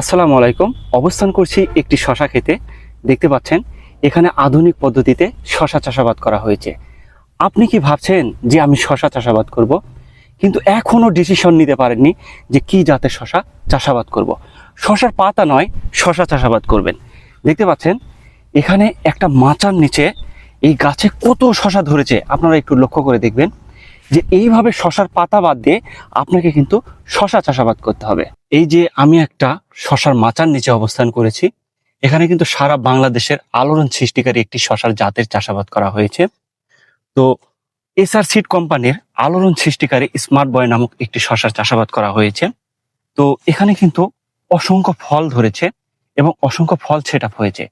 আসসালামু আলাইকুম। অবস্থান করছি একটি শশা খেতে। দেখতে পাচ্ছেন, এখানে আধুনিক পদ্ধতিতে শশা চাষাবাদ করা হয়েছে। আপনি কি ভাবছেন যে আমি শশা চাষাবাদ করব? কিন্তু এখনও ডিসিশন নিতে পারেননি যে কি জাতের শশা চাষাবাদ করব। শশার পাতা নয়, শশা চাষাবাদ করবেন। দেখতে পাচ্ছেন, এখানে একটা মাচার নিচে এই গাছে কত শশা ধরেছে, আপনারা একটু লক্ষ্য করে দেখবেন। যে এইভাবে শশার পাতা বাদ দিয়ে আপনাকে কিন্তু শশা চাষাবাদ করতে হবে। এই যে আমি একটা শশার মাচার নিচে অবস্থান করেছি, এখানে কিন্তু সারা বাংলাদেশের আলোড়ন সৃষ্টিকারী একটি শশার জাতের চাষাবাদ করা হয়েছে। তো এসআর সিড কোম্পানির আলোড়ন সৃষ্টিকারী স্মার্ট বয় নামক একটি শশার চাষাবাদ করা হয়েছে। তো এখানে কিন্তু অসংখ্য ফল ধরেছে এবং অসংখ্য ফল সেট হয়েছে।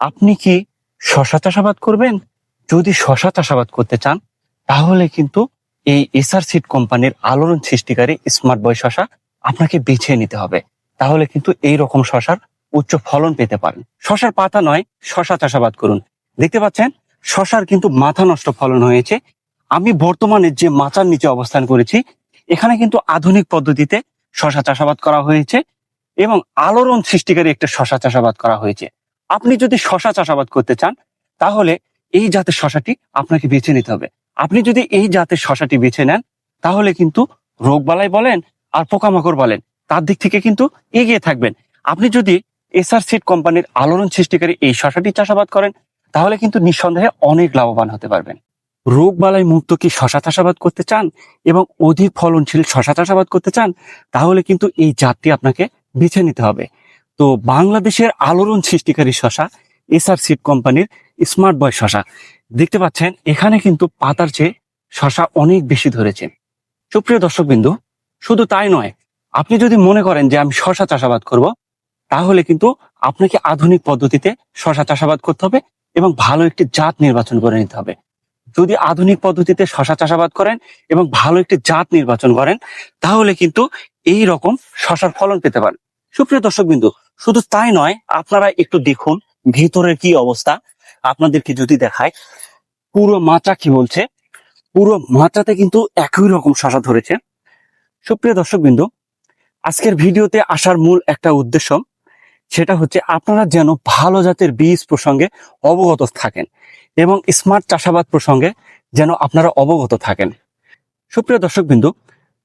আপনি কি শশা চাষাবাদ করবেন? যদি শশা চাষাবাদ করতে চান, তাহলে কিন্তু এই এসআর সিড কোম্পানির আলোড়ন সৃষ্টিকারী স্মার্ট বয় শশা আপনাকে বেছে নিতে হবে। তাহলে কিন্তু এই রকম শশার উচ্চ ফলন পেতে পারেন। শশার পাতা নয়, শশা চাষাবাদ করুন। দেখতে পাচ্ছেন? শশার কিন্তু মাথা নষ্ট ফলন হয়েছে। আমি বর্তমানে যে মাচার নিচে অবস্থান করেছি, এখানে কিন্তু আধুনিক পদ্ধতিতে শশা চাষাবাদ করা হয়েছে এবং আলোড়ন সৃষ্টিকারী একটা শশা চাষাবাদ করা হয়েছে। আপনি যদি শশা চাষাবাদ করতে চান, তাহলে এই জাতের শশাটি আপনাকে বেছে নিতে হবে। আপনি যদি এই জাতের শশাটি বেছে নেন, তাহলে কিন্তু রোগবালাই বলেন আর পোকামাকড় বলেন, তার দিক থেকে কিন্তু এগিয়ে থাকবেন। আপনি যদি এসআর সিড কোম্পানির আলোড়ন সৃষ্টিকারী এই শশাটি চাষাবাদ করেন, তাহলে কিন্তু নিঃসন্দেহে অনেক লাভবান হতে পারবেন। রোগবালাই মুক্ত কি শশা চাষাবাদ করতে চান এবং অধিক ফলনশীল শশা চাষাবাদ করতে চান, তাহলে কিন্তু এই জাতটি আপনাকে বেছে নিতে হবে। তো বাংলাদেশের আলোড়ন সৃষ্টিকারী শশা এসআর সিড কোম্পানির স্মার্ট বয় শশা দেখতে পাচ্ছেন, এখানে কিন্তু পাতার চেয়ে শশা অনেক বেশি ধরেছে। সুপ্রিয় দর্শক বিন্দু শুধু তাই নয়, আপনি যদি মনে করেন যে আমি শশা চাষাবাদ করব, তাহলে কিন্তু আপনাকে আধুনিক পদ্ধতিতে শশা চাষাবাদ করতে হবে এবং ভালো একটি জাত নির্বাচন করে নিতে হবে। যদি আধুনিক পদ্ধতিতে শশা চাষাবাদ করেন এবং ভালো একটি জাত নির্বাচন করেন, তাহলে কিন্তু এই রকম শশার ফলন পেতে পারেন। সুপ্রিয় দর্শক বিন্দু শুধু তাই নয়, আপনারা একটু দেখুন ভেতরের কি অবস্থা। আপনাদেরকে যদি দেখায়, পুরো মাচা কি বলছে? পুরো মাচাতে কিন্তু একই রকম শশা ধরেছে। সুপ্রিয় দর্শক বিন্দু আজকের ভিডিওতে আসার মূল একটা উদ্দেশ্য, সেটা হচ্ছে আপনারা যেন ভালো জাতের বীজ প্রসঙ্গে অবগত থাকেন এবং স্মার্ট চাষাবাদ প্রসঙ্গে যেন আপনারা অবগত থাকেন। সুপ্রিয় দর্শক বিন্দু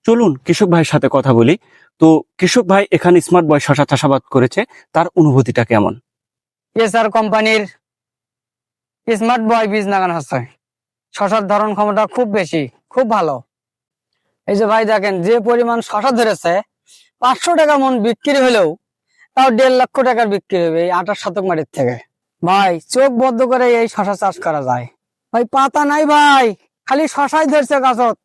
চলুন কৃষক ভাইয়ের সাথে কথা বলি। তো কৃষক ভাই এখানে স্মার্ট বয় শশা চাষাবাদ করেছে, তার অনুভূতিটা কেমন? এসআর কোম্পানির স্মার্ট বয় বীজ লাগানো হচ্ছে। শশার ধারণ ক্ষমতা খুব বেশি, খুব ভালো। এই যে ভাই দেখেন, যে পরিমাণ শশা ধরেছে, পাঁচশো টাকা মন বিক্রি হলেও তাও দেড় লক্ষ টাকার বিক্রি হবে এই আঠাশ শতক মাটির থেকে। ভাই, চোখ বদ্ধ করে এই শশা চাষ করা যায়। ভাই, পাতা নাই ভাই, খালি শশাই ধরছে গাছত।